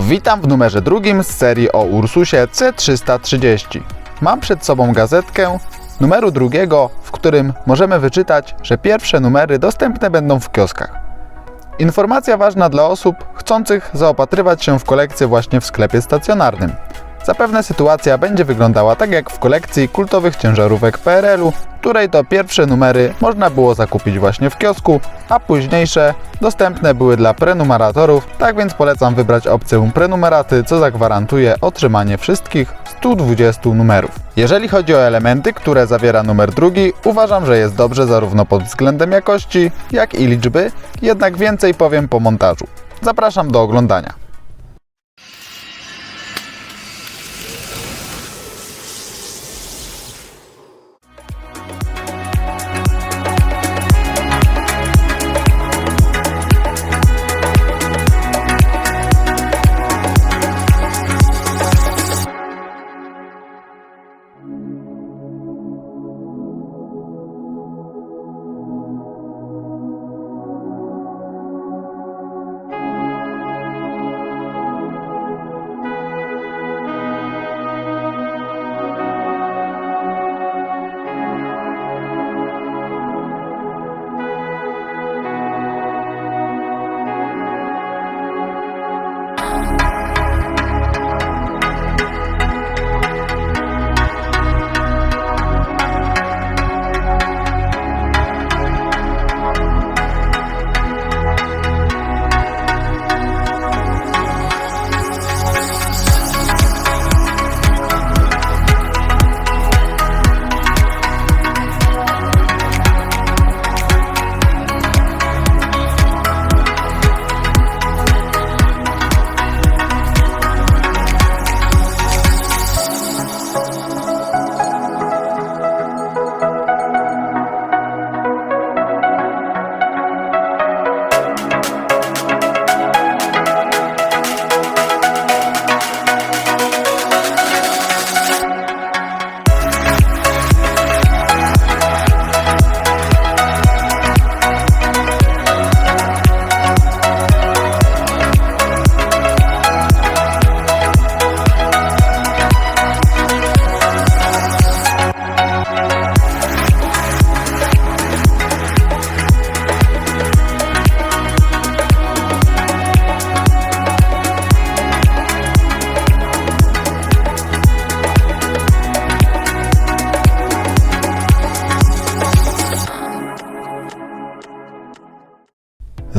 Witam w numerze drugim z serii o Ursusie C330. Mam przed sobą gazetkę numeru drugiego, w którym możemy wyczytać, że pierwsze numery dostępne będą w kioskach. Informacja ważna dla osób chcących zaopatrywać się w kolekcję właśnie w sklepie stacjonarnym. Zapewne sytuacja będzie wyglądała tak jak w kolekcji kultowych ciężarówek PRL-u, której to pierwsze numery można było zakupić właśnie w kiosku, a późniejsze dostępne były dla prenumeratorów, tak więc polecam wybrać opcję prenumeraty, co zagwarantuje otrzymanie wszystkich 120 numerów. Jeżeli chodzi o elementy, które zawiera numer drugi, uważam, że jest dobrze zarówno pod względem jakości, jak i liczby, jednak więcej powiem po montażu. Zapraszam do oglądania.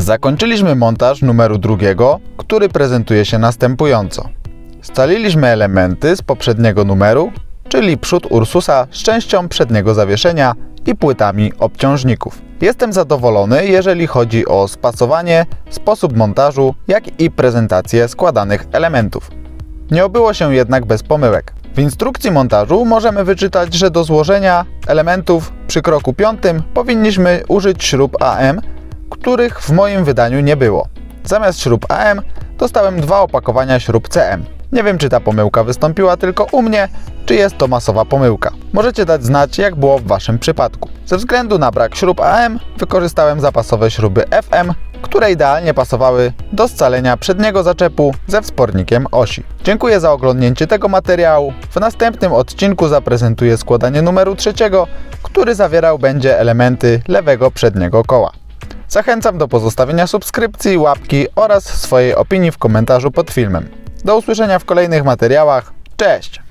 Zakończyliśmy montaż numeru drugiego, który prezentuje się następująco. Scaliliśmy elementy z poprzedniego numeru, czyli przód Ursusa z częścią przedniego zawieszenia i płytami obciążników. Jestem zadowolony, jeżeli chodzi o spasowanie, sposób montażu, jak i prezentację składanych elementów. Nie obyło się jednak bez pomyłek. W instrukcji montażu możemy wyczytać, że do złożenia elementów przy kroku piątym powinniśmy użyć śrub AM, których w moim wydaniu nie było. Zamiast śrub AM dostałem dwa opakowania śrub CM. Nie wiem, czy ta pomyłka wystąpiła tylko u mnie, czy jest to masowa pomyłka. Możecie dać znać, jak było w Waszym przypadku. Ze względu na brak śrub AM wykorzystałem zapasowe śruby FM, które idealnie pasowały do scalenia przedniego zaczepu ze wspornikiem osi. Dziękuję za oglądnięcie tego materiału. W następnym odcinku zaprezentuję składanie numeru trzeciego, który zawierał będzie elementy lewego przedniego koła. Zachęcam do pozostawienia subskrypcji, łapki oraz swojej opinii w komentarzu pod filmem. Do usłyszenia w kolejnych materiałach. Cześć!